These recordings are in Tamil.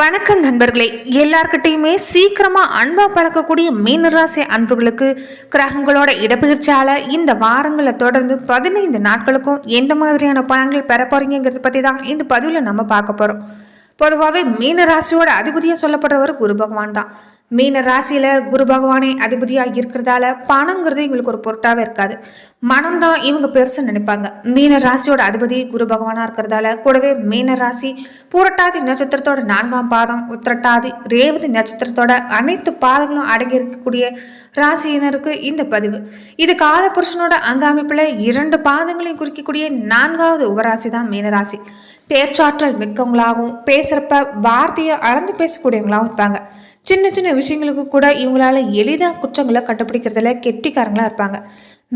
வணக்கம் நண்பர்களே. எல்லார்கிட்டையுமே சீக்கிரமா அன்பா பழக்கக்கூடிய மீனராசி அன்புகளுக்கு கிரகங்களோட இடப்பெயர்ச்சியால இந்த வாரங்களை தொடர்ந்து பதினைந்து நாட்களுக்கும் எந்த மாதிரியான பலன்கள் பெற போறீங்கிறத பத்தி தான் இந்த பதிவில் நம்ம பார்க்க போறோம். பொதுவாகவே மீனராசியோட அதிபதியாக சொல்லப்படுறவர் குரு பகவான் தான். மீன ராசியில் குரு பகவானே அதிபதியாக இருக்கிறதால பணங்கிறது இவங்களுக்கு ஒரு பொருட்டாகவே இருக்காது. மனம்தான் இவங்க பெருசு நினைப்பாங்க. மீன ராசியோட அதிபதி குரு பகவானாக இருக்கிறதால கூடவே மீன ராசி பூரட்டாதி நட்சத்திரத்தோட நான்காம் பாதம் உத்திரட்டாதி ரேவதி நட்சத்திரத்தோட அனைத்து பாதங்களும் அடங்கி இருக்கக்கூடிய ராசியினருக்கு இந்த பதிவு. இது காலபுருஷனோட அங்காமைப்பில் இரண்டு பாதங்களையும் குறிக்கக்கூடிய நான்காவது உபராசி தான் மீனராசி பேச்சாற்றல் மிக்கவங்களாகவும் பேசுகிறப்ப வார்த்தையை அளந்து பேசக்கூடியவங்களாகவும் இருப்பாங்க. சின்ன சின்ன விஷயங்களுக்கு கூட இவங்களால எளிதாக குற்றங்களை கண்டுபிடிக்கிறதுல கெட்டிக்காரங்களாக இருப்பாங்க.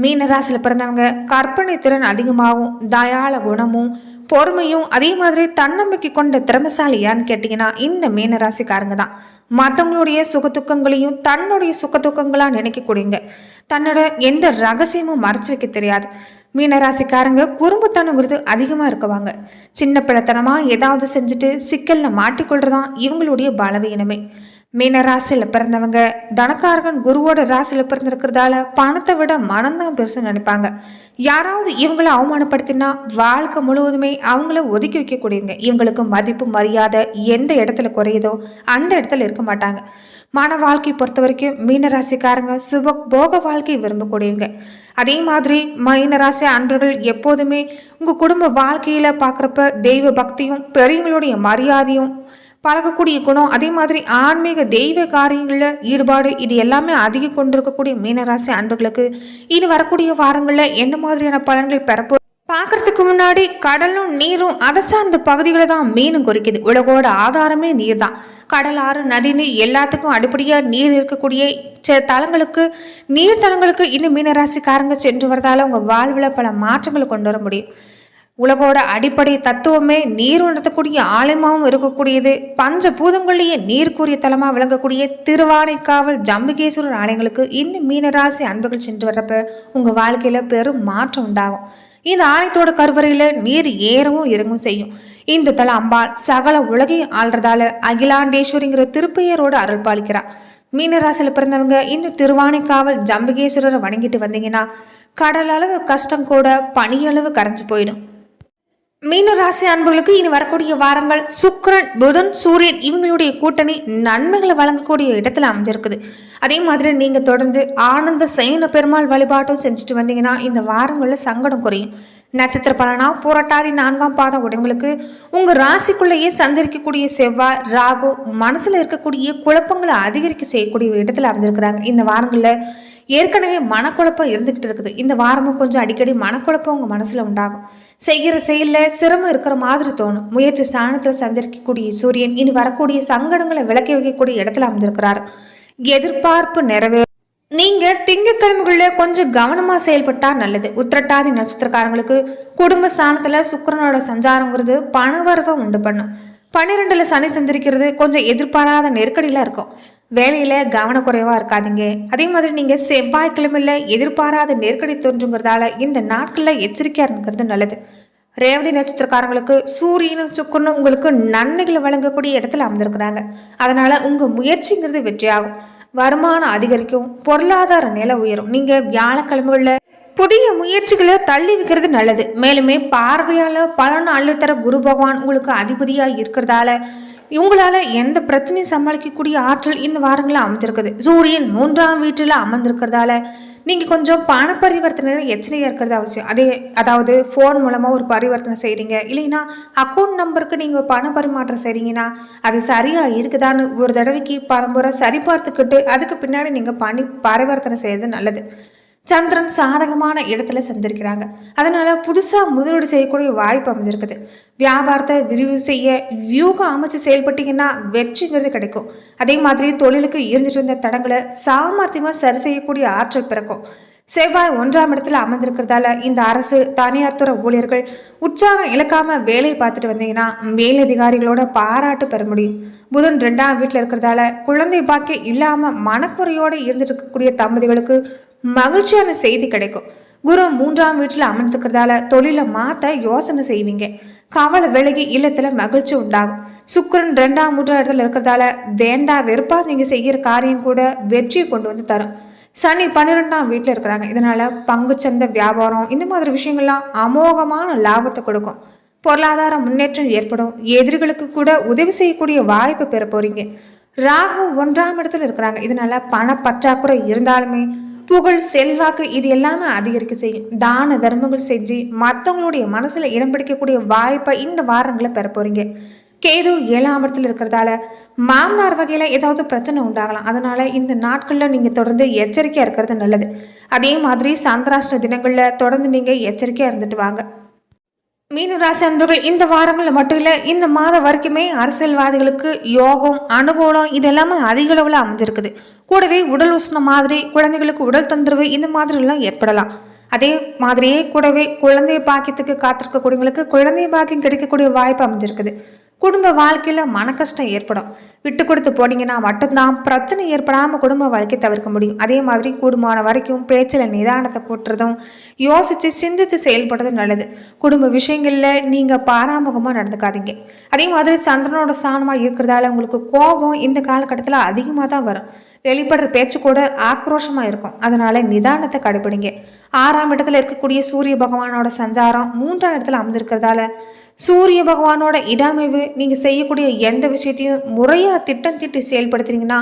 மீன ராசியில் பிறந்தவங்க கற்பனை திறன் அதிகமாகவும் தயாள குணமும் பொறுமையும் அதே மாதிரி தன்னம்பிக்கை கொண்ட திறமசாலியான்னு கேட்டிங்கன்னா இந்த மீன ராசிக்காரங்க தான். மற்றவங்களுடைய சுகதுக்கங்களையும் தன்னுடைய சுகதுக்கங்களாக நினைக்கக்கூடியங்க தன்னோட எந்த ரகசியமும் மறைச்சு வைக்க தெரியாது. மீனராசிக்காரங்க குறும்புத்தனங்கிறது அதிகமாக இருக்குவாங்க. சின்ன பிள்ளைத்தனமாக ஏதாவது செஞ்சுட்டு சிக்கலில் மாட்டிக்கொள்றதான் இவங்களுடைய பலவீனமே. மீன ராசியில் பிறந்தவங்க தனக்காரகன் குருவோட ராசியில் பிறந்திருக்கிறதால பணத்தை விட மனம்தான் பெருசு நினைப்பாங்க. யாராவது இவங்கள அவமானப்படுத்தினா வாழ்க்கை முழுவதுமே அவங்கள ஒதுக்கி வைக்கக்கூடியவங்க. இவங்களுக்கு மதிப்பு மரியாதை எந்த இடத்துல குறையுதோ அந்த இடத்துல இருக்க மாட்டாங்க. மன வாழ்க்கை பொறுத்த வரைக்கும் மீனராசிக்காரங்க சுப போக வாழ்க்கை விரும்பக்கூடியவங்க. அதே மாதிரி மீனராசி அன்பர்கள் எப்போதுமே உங்கள் குடும்ப வாழ்க்கையில் பார்க்குறப்ப தெய்வ பக்தியும் பெரியவங்களுடைய மரியாதையும் பழகக்கூடிய குணம் அதே மாதிரி ஆன்மீக தெய்வ காரியங்களில் ஈடுபாடு இது எல்லாமே அதிக கொண்டிருக்கக்கூடிய மீனராசி அன்பர்களுக்கு. இனி வரக்கூடிய வாரங்களில் எந்த மாதிரியான பலன்கள் பெறப்போ பார்க்கறதுக்கு முன்னாடி கடலும் நீரும் அதை சார்ந்த பகுதிகளை தான் மீனும் குறிக்குது. உலகோட ஆதாரமே நீர் தான் கடல் ஆறு நதினு எல்லாத்துக்கும் அடிப்படையாக நீர் இருக்கக்கூடிய ச தலங்களுக்கு நீர் தலங்களுக்கு இந்த மீனராசிக்காரங்க சென்று வரதால் உங்கள் வாழ்வில் பல மாற்றங்களை கொண்டு வர முடியும். உலகோட அடிப்படை தத்துவமே நீர் உணர்த்தக்கூடிய ஆலயமாகவும் இருக்கக்கூடியது. பஞ்ச பூதங்கள்லேயே நீர்க்குரிய தலமாக விளங்கக்கூடிய திருவானைக்காவல் ஜம்புகேஸ்வரர் ஆலயங்களுக்கு இந்த மீனராசி அன்புகள் சென்று வர்றப்ப உங்கள் வாழ்க்கையில் பெரும் மாற்றம் உண்டாகும். இந்த ஆலயத்தோட கருவறையில் நீர் ஏறவும் இறங்கும் செய்யும். இந்த தல அம்பாள் சகல உலகையும் ஆள்றதால அகிலாண்டேஸ்வரிங்கிற திருப்பெயரோடு அருள் பாலிக்கிறார் மீனராசியில் பிறந்தவங்க இந்த திருவானைக்காவல் ஜம்புகேஸ்வரரை வணங்கிட்டு வந்தீங்கன்னா கடல் அளவு கஷ்டம் கூட பனியளவு கரைஞ்சு போயிடும். மீனராசி அன்பர்களுக்கு இனி வரக்கூடிய வாரங்கள் சுக்கிரன் புதன் சூரியன் இவங்களுடைய கூட்டணி நன்மைகளை வழங்கக்கூடிய இடத்துல அமைஞ்சிருக்குது. அதே மாதிரி நீங்கள் தொடர்ந்து ஆனந்த சைன பெருமாள் வழிபாட்டும் செஞ்சுட்டு வந்தீங்கன்னா இந்த வாரங்களில் சங்கடம் குறையும். நட்சத்திர பலனா புரட்டாதி நான்காம் பாதம் உடையவங்களுக்கு உங்க ராசிக்குள்ளேயே சந்திரிக்கக்கூடிய செவ்வாய் ராகு மனசுல இருக்கக்கூடிய குழப்பங்களை அதிகரிக்க செய்யக்கூடிய இடத்துல அமைஞ்சிருக்கிறாங்க இந்த வாரங்களில் ஏற்கனவே மனக்குழப்பம் இருந்துகிட்டு இருக்குது. இந்த வாரமும் கொஞ்சம் அடிக்கடி மனக்குழப்பம் உங்கள் மனசில் உண்டாகும். செய்கிற செயலில் சிரமம் இருக்கிற மாதிரி தோணும். முயற்சி சாணத்தில் சந்திரிக்கக்கூடிய சூரியன் இனி வரக்கூடிய சங்கடங்களை விளக்கி வைக்கக்கூடிய இடத்துல அமைந்திருக்கிறார் எதிர்பார்ப்பு நிறைவே நீங்க திங்கக்கிழமைகளில் கொஞ்சம் கவனமா செயல்பட்டா நல்லது. உத்திரட்டாதி நட்சத்திரக்காரங்களுக்கு குடும்ப ஸ்தானத்துல சுக்கரனோட சஞ்சாரங்கிறது பணவரவை உண்டு பண்ணும். பன்னிரெண்டுல சனி சந்திரிக்கிறது கொஞ்சம் எதிர்பாராத நெருக்கடியில இருக்கும். வேலையில் கவனக்குறைவாக இருக்காதீங்க. அதே மாதிரி நீங்கள் செவ்வாய்க்கிழமையில எதிர்பாராத நெருக்கடி தோன்றுங்கிறதால இந்த நாட்களில் எச்சரிக்கையா இருக்கிறது நல்லது. ரேவதி நட்சத்திரக்காரங்களுக்கு சூரியனும் சுக்கரனும் உங்களுக்கு நன்மைகளை வழங்கக்கூடிய இடத்துல அமர்ந்திருக்கிறாங்க. அதனால் உங்கள் முயற்சிங்கிறது வெற்றியாகும். வருமானம் அதிகரிக்கும் பொருளாதார நிலை உயரும். நீங்கள் வியாழக்கிழமைகளில் புதிய முயற்சிகளை தள்ளி வைக்கிறது நல்லது. மேலுமே பார்வையால் பலன் அள்ளித்தர குரு பகவான் உங்களுக்கு அதிபதியாக இருக்கிறதால இவங்களால எந்த பிரச்சனையும் சமாளிக்கக்கூடிய ஆற்றல் இந்த வாரங்களில் அமைஞ்சிருக்குது. சூரியன் மூன்றாம் வீட்டில் அமர்ந்திருக்கிறதால நீங்கள் கொஞ்சம் பண பரிவர்த்தனை எச்சரிக்கையாக இருக்கிறது அவசியம். அதே அதாவது ஃபோன் மூலமாக ஒரு பரிவர்த்தனை செய்கிறீங்க இல்லைன்னா அக்கௌண்ட் நம்பருக்கு நீங்கள் பண பரிமாற்றம் செய்கிறீங்கன்னா அது சரியாக இருக்குதான்னு ஒரு தடவைக்கு பலமுறை சரி பார்த்துக்கிட்டு அதுக்கு பின்னாடி நீங்கள் பணி பரிவர்த்தனை செய்கிறது நல்லது. சந்திரன் சாதகமான இடத்துல சந்திருக்கிறாங்க. அதனால புதுசாக முதலீடு செய்யக்கூடிய வாய்ப்பு அமைஞ்சிருக்குது. வியாபாரத்தை விரிவு செய்ய வியூகம் அமைச்சு செயல்பட்டீங்கன்னா வெற்றிங்கிறது கிடைக்கும். அதே மாதிரி தொழிலுக்கு இருந்துட்டு இருந்த தடங்களை சாமர்த்தியமாக சரி செய்யக்கூடிய ஆற்றல் பிறக்கும். செவ்வாய் ஒன்றாம் இடத்துல அமர்ந்திருக்கிறதால இந்த அரசு தனியார் துறை ஊழியர்கள் உற்சாகம் இழக்காம வேலையை பார்த்துட்டு வந்தீங்கன்னா மேலதிகாரிகளோட பாராட்டு பெற முடியும். புதன் ரெண்டாம் வீட்டில் இருக்கிறதால குழந்தை பாக்கியம் இல்லாம மனக்குறையோடு இருந்துட்டு இருக்கக்கூடிய தம்பதிகளுக்கு மகிழ்ச்சியான செய்தி கிடைக்கும். குரு மூன்றாம் வீட்டில் அமர்ந்துக்கிறதால தொழிலை மாற்ற யோசனை செய்வீங்க. கவலை விலகி இல்லத்துல மகிழ்ச்சி உண்டாகும். சுக்கிரன் ரெண்டாம் மூன்றாம் இடத்துல இருக்கிறதால வேண்டா வெறுப்பா நீங்க செய்கிற காரியம் கூட வெற்றியை கொண்டு வந்து தரும். சனி பன்னிரெண்டாம் வீட்டில் இருக்கிறாங்க. இதனால பங்குச்சந்தை வியாபாரம் இந்த மாதிரி விஷயங்கள்லாம் அமோகமான லாபத்தை கொடுக்கும். பொருளாதார முன்னேற்றம் ஏற்படும். எதிரிகளுக்கு கூட உதவி செய்யக்கூடிய வாய்ப்பு பெற போறீங்க. ராகு ஒன்றாம் இடத்துல இருக்கிறாங்க. இதனால பண பற்றாக்குறை இருந்தாலுமே புகழ் செல்வாக்கு இது எல்லாமே அதிகரிக்க செய்யும். தான தர்மங்கள் செஞ்சு மற்றவங்களுடைய மனசில் இடம் பிடிக்கக்கூடிய வாய்ப்பை இந்த வாரங்களை பெற போகிறீங்க கேது ஏழாம் இடத்துல இருக்கிறதால மாமனார் வகையில் ஏதாவது பிரச்சனை உண்டாகலாம். அதனால இந்த நாட்களில் நீங்கள் தொடர்ந்து எச்சரிக்கையாக இருக்கிறது நல்லது. அதே மாதிரி சந்திராஷ்ட தினங்களில் தொடர்ந்து நீங்கள் எச்சரிக்கையாக இருந்துட்டு வாங்க. மீனராசி அன்பர்கள் இந்த வாரங்களில் மட்டும் இல்லை இந்த மாதம் வரைக்குமே அரசியல்வாதிகளுக்கு யோகம் அனுகூலம் இதெல்லாமே அதிக அளவில் அமைஞ்சிருக்குது. கூடவே உடல் உஷ்ணம் மாதிரி குழந்தைகளுக்கு உடல் தொந்தரவு இந்த மாதிரிலாம் ஏற்படலாம். அதே மாதிரியே கூடவே குழந்தை பாக்கியத்துக்கு காத்திருக்கக்கூடியவங்களுக்கு குழந்தை பாக்கியம் கிடைக்கக்கூடிய வாய்ப்பு அமைஞ்சிருக்குது. குடும்ப வாழ்க்கையில் மன கஷ்டம் ஏற்படும். விட்டு கொடுத்து போனீங்கன்னா மட்டும்தான் பிரச்சனை ஏற்படாமல் குடும்ப வாழ்க்கை தவிர்க்க முடியும். அதே மாதிரி கூடுமான வரைக்கும் பேச்சில் நிதானத்தை கூட்டுறதும் யோசித்து சிந்தித்து செயல்படுறது நல்லது. குடும்ப விஷயங்களில் நீங்கள் பாராமுகமாக நடந்துக்காதீங்க. அதே மாதிரி சந்திரனோட ஸ்தானமாக இருக்கிறதால உங்களுக்கு கோபம் இந்த காலகட்டத்தில் அதிகமாக தான் வரும். வெளிப்படுற பேச்சு கூட ஆக்ரோஷமாக இருக்கும். அதனால நிதானத்தை கடைபிடிங்க. ஆறாம் இடத்துல இருக்கக்கூடிய சூரிய பகவானோட சஞ்சாரம் மூன்றாம் இடத்துல அமைஞ்சிருக்கிறதால சூரிய பகவானோட இடமைவு நீங்கள் செய்யக்கூடிய எந்த விஷயத்தையும் முறையாக திட்டம் திட்டி செயல்படுத்துறீங்கன்னா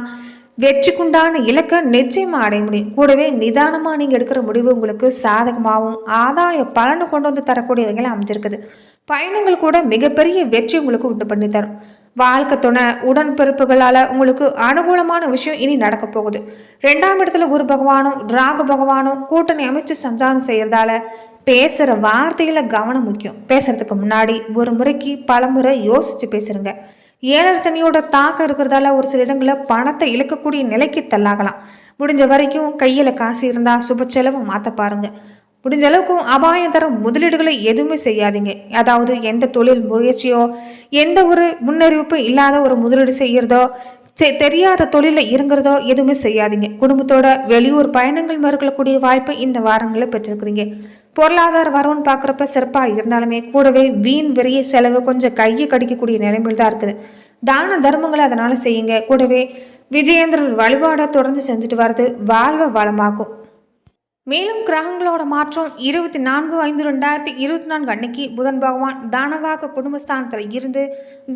வெற்றிக்குண்டான இலக்கை நிச்சயமாக அடைய முடியும். கூடவே நிதானமாக நீங்கள் எடுக்கிற முடிவு உங்களுக்கு சாதகமாகவும் ஆதாய பலனை கொண்டு வந்து தரக்கூடிய வகையில் அமைஞ்சிருக்குது. பயணங்கள் கூட மிகப்பெரிய வெற்றி உங்களுக்கு உண்டு பண்ணி தரும். வாழ்க்கை துணை உடன்பிறப்புகளால் உங்களுக்கு அனுகூலமான விஷயம் இனி நடக்க போகுது. ரெண்டாம் இடத்துல குரு பகவானும் ராகு பகவானும் கூட்டணி அமைச்சு சஞ்சாரம் செய்கிறதால பேசுகிற வார்த்தையில் கவனம் முக்கியம். பேசுறதுக்கு முன்னாடி ஒரு முறைக்கு பல முறை யோசித்து பேசுகிறங்க ஏழரச்சனையோட தாக்கம் இருக்கிறதால ஒரு சில இடங்களில் பணத்தை இழக்கக்கூடிய நிலைக்கு தள்ளாகலாம். முடிஞ்ச வரைக்கும் கையில் காசு இருந்தால் சுப செலவை மாற்ற பாருங்கள் முடிஞ்ச அளவுக்கும் அபாயம் தர முதலீடுகளை எதுவுமே செய்யாதீங்க. அதாவது எந்த தொழில் முயற்சியோ எந்த ஒரு முன்னறிவிப்பும் இல்லாத ஒரு முதலீடு செய்கிறதோ தெரியாத தொழிலில் இறங்குறதோ எதுவுமே செய்யாதீங்க. குடும்பத்தோட வெளியூர் பயணங்கள் மேற்கொள்ளக்கூடிய வாய்ப்பை இந்த வாரங்களில் பெற்றிருக்கிறீங்க. பொருளாதார வரவுன்னு பார்க்குறப்ப சிறப்பாக இருந்தாலுமே கூடவே வீண் வெறிய செலவு கொஞ்சம் கையை கடிக்கக்கூடிய நிலைமையில் தான் இருக்குது. தான தர்மங்களை அதனால் செய்யுங்க. கூடவே விஜயேந்திரர் வழிபாடை தொடர்ந்து செஞ்சுட்டு வர்றது வாழ்வை வளமாக்கும். மேலும் கிரகங்களோட மாற்றம் இருபத்தி நான்கு ஐந்து ரெண்டாயிரத்தி இருபத்தி நான்கு அன்னைக்கு புதன் பகவான் தானவாக குடும்பஸ்தானத்தில் இருந்து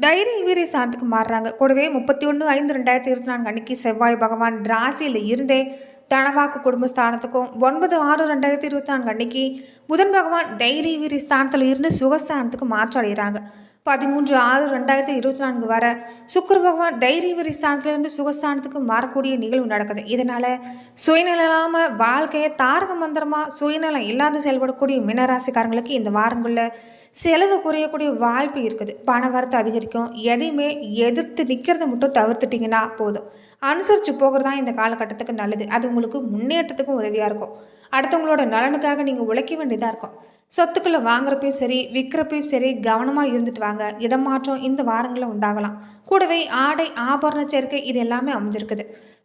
தைரிய வீரிய ஸ்தானத்துக்கு மாறுறாங்க. கூடவே முப்பத்தி ஒன்று ஐந்து ரெண்டாயிரத்தி இருபத்தி நான்கு அன்னைக்கு செவ்வாய் பகவான் ராசியில் இருந்தே தனவாக்கு குடும்பஸ்தானத்துக்கும் ஒன்பது ஆறு ரெண்டாயிரத்தி இருபத்தி நான்கு அன்னைக்கு புதன் பகவான் தைரிய வீரிய ஸ்தானத்தில் இருந்து சுகஸ்தானத்துக்கு மாற்றடைகிறாங்க பதிமூன்று ஆறு ரெண்டாயிரத்தி இருபத்தி நான்கு வர சுக்கர பகவான் தைரிய விரி ஸ்தானத்திலிருந்து சுகஸ்தானத்துக்கு மாறக்கூடிய நிகழ்வு நடக்குது. இதனால சுயநலம் இல்லாமல் வாழ்க்கையை தாரக மந்திரமாக சுயநலம் இல்லாத செயல்படக்கூடிய மினராசிக்காரங்களுக்கு இந்த வாரங்களில் செலவு குறையக்கூடிய வாய்ப்பு இருக்குது. பண வரத்து அதிகரிக்கும். எதையுமே எதிர்த்து நிற்கிறத மட்டும் தவிர்த்துட்டிங்கன்னா போதும். அனுசரித்து போகிறது தான் இந்த காலகட்டத்துக்கு நல்லது. அது உங்களுக்கு முன்னேற்றத்துக்கும் உதவியாக இருக்கும். அடுத்தவங்களோட நலனுக்காக நீங்கள் உழைக்க வேண்டியதாக இருக்கும். சொத்துக்களை வாங்குறப்பையும் சரி விற்கிறப்பையும் சரி கவனமாக இருந்துட்டு வாங்க. இடமாற்றம் இந்த வாரங்களில் உண்டாகலாம். கூடவே ஆடை ஆபரண சேர்க்கை இது எல்லாமே அமைஞ்சிருக்குது.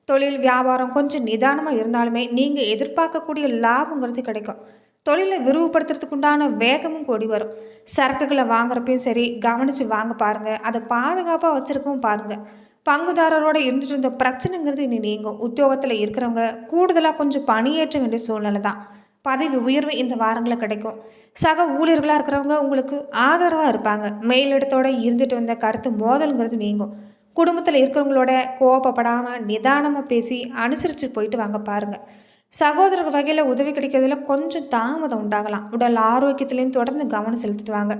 தொழில் வியாபாரம் கொஞ்சம் நிதானமாக இருந்தாலுமே நீங்கள் எதிர்பார்க்கக்கூடிய லாபங்கிறது கிடைக்கும். தொழிலை விரிவுபடுத்துறதுக்கு உண்டான வேகமும் கூடி வரும். சரக்குகளை வாங்குறப்பையும் சரி கவனித்து வாங்க பாருங்கள் அதை பாதுகாப்பாக வச்சுருக்கவும் பாருங்கள் பங்குதாரரோட இருந்துட்டு இருந்த பிரச்சனைங்கிறது இனி நீங்கும். உத்தியோகத்தில் இருக்கிறவங்க கூடுதலாக கொஞ்சம் பணியேற்ற வேண்டிய சூழ்நிலை தான் பதவி உயர்வு இந்த வாரங்களில் கிடைக்கும். சக ஊழியர்களாக இருக்கிறவங்க உங்களுக்கு ஆதரவாக இருப்பாங்க. மேலிடத்தோடு இருந்துட்டு வந்த கருத்து மோதல்ங்கிறது நீங்கும். குடும்பத்தில் இருக்கிறவங்களோட கோபப்படாமல் நிதானமாக பேசி அனுசரித்து போயிட்டு வாங்க பாருங்கள் சகோதரர் வகையில் உதவி கிடைக்கிறதுல கொஞ்சம் தாமதம் உண்டாகலாம். உடல் ஆரோக்கியத்துலேயும் தொடர்ந்து கவனம் செலுத்திட்டு வாங்க.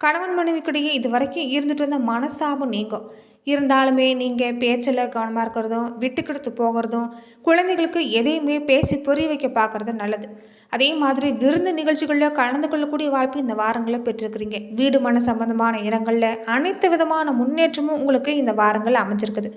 கணவன் மனைவிக்கிடையே இது வரைக்கும் இருந்துட்டு வந்த மனஸ்தாபம் நீங்கும். இருந்தாலுமே நீங்கள் பேச்சில் கவனமாக இருக்கிறதும் விட்டு கொடுத்து போகிறதும் குழந்தைகளுக்கு எதையுமே பேசி புரிய வைக்க பார்க்குறது நல்லது. அதே மாதிரி விருந்து நிகழ்ச்சிகளில் கலந்து கொள்ளக்கூடிய வாய்ப்பு இந்த வாரங்களில் பெற்றிருக்கிறீங்க. வீடு மன சம்பந்தமான இடங்களில் அனைத்து விதமான முன்னேற்றமும் உங்களுக்கு இந்த வாரங்கள் அமைஞ்சிருக்குது.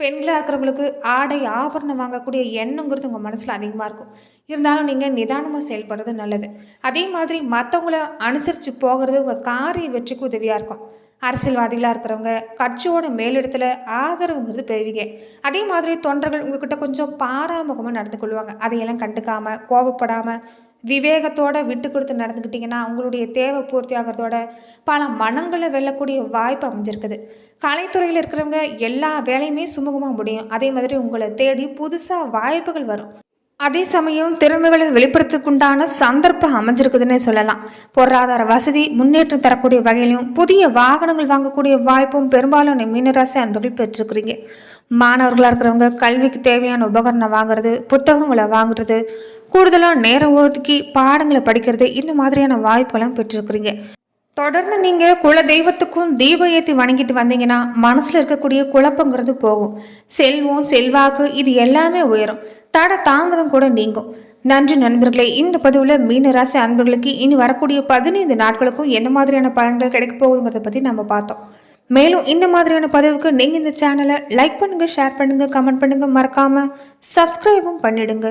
பெண்களாக இருக்கிறவங்களுக்கு ஆடை ஆபரணம் வாங்கக்கூடிய எண்ணங்கிறது உங்கள் மனசில் அதிகமாக இருக்கும். இருந்தாலும் நீங்கள் நிதானமாக செயல்படுறது நல்லது. அதே மாதிரி மற்றவங்கள அனுசரித்து போகிறது உங்கள் காரிய வெற்றிக்கு உதவியாக இருக்கும். அரசியல்வாதிகளாக இருக்கிறவங்க கட்சியோட மேலிடத்தில் ஆதரவுங்கிறது பெறுவீங்க. அதே மாதிரி தொண்டர்கள் உங்ககிட்ட கொஞ்சம் பாராமுகமாக நடந்து கொள்வாங்க. அதையெல்லாம் கண்டுக்காமல் கோபப்படாமல் விவேகத்தோட விட்டு கொடுத்து நடந்துக்கிட்டிங்கன்னா உங்களுடைய தேவை பூர்த்தி ஆகிறதோட பல மனங்களை வெல்லக்கூடிய வாய்ப்பு அமைஞ்சிருக்குது. கலைத்துறையில் இருக்கிறவங்க எல்லா வேலையுமே சுமூகமாக முடியும். அதே மாதிரி உங்களை தேடி புதுசாக வாய்ப்புகள் வரும். அதே சமயம் திறமைகளை வெளிப்படுத்துக்குண்டான சந்தர்ப்பம் அமைஞ்சிருக்குதுன்னே சொல்லலாம். பொருளாதார வசதி முன்னேற்றம் தரக்கூடிய வகையிலும் புதிய வாகனங்கள் வாங்கக்கூடிய வாய்ப்பும் பெரும்பாலும் மீனராசி அன்பர்கள் பெற்றிருக்கிறீங்க. மாணவர்களாக இருக்கிறவங்க கல்விக்கு தேவையான உபகரணம் வாங்குறது புத்தகங்களை வாங்குறது கூடுதலாக நேரம் ஒதுக்கி பாடங்களை படிக்கிறது இந்த மாதிரியான வாய்ப்பெல்லாம் பெற்றிருக்கிறீங்க. தொடர்ந்து நீங்கள் குல தெய்வத்துக்கும் தீபம் ஏற்றி வணங்கிட்டு வந்தீங்கன்னா மனசில் இருக்கக்கூடிய குழப்பங்கிறது போகும். செல்வம் செல்வாக்கு இது எல்லாமே உயரும். தட தாமதம் கூட நீங்கும். நன்றி நண்பர்களே இந்த பதிவில் மீனராசி அன்பர்களுக்கு இனி வரக்கூடிய பதினைந்து நாட்களுக்கும் எந்த மாதிரியான பலன்கள் கிடைக்க போகுதுங்கிறத பற்றி நம்ம பார்த்தோம். மேலும் இந்த மாதிரியான பதிவுக்கு நீங்கள் இந்த சேனலை லைக் பண்ணுங்கள் ஷேர் பண்ணுங்கள் கமெண்ட் பண்ணுங்கள் மறக்காமல் சப்ஸ்கிரைபும் பண்ணிடுங்க.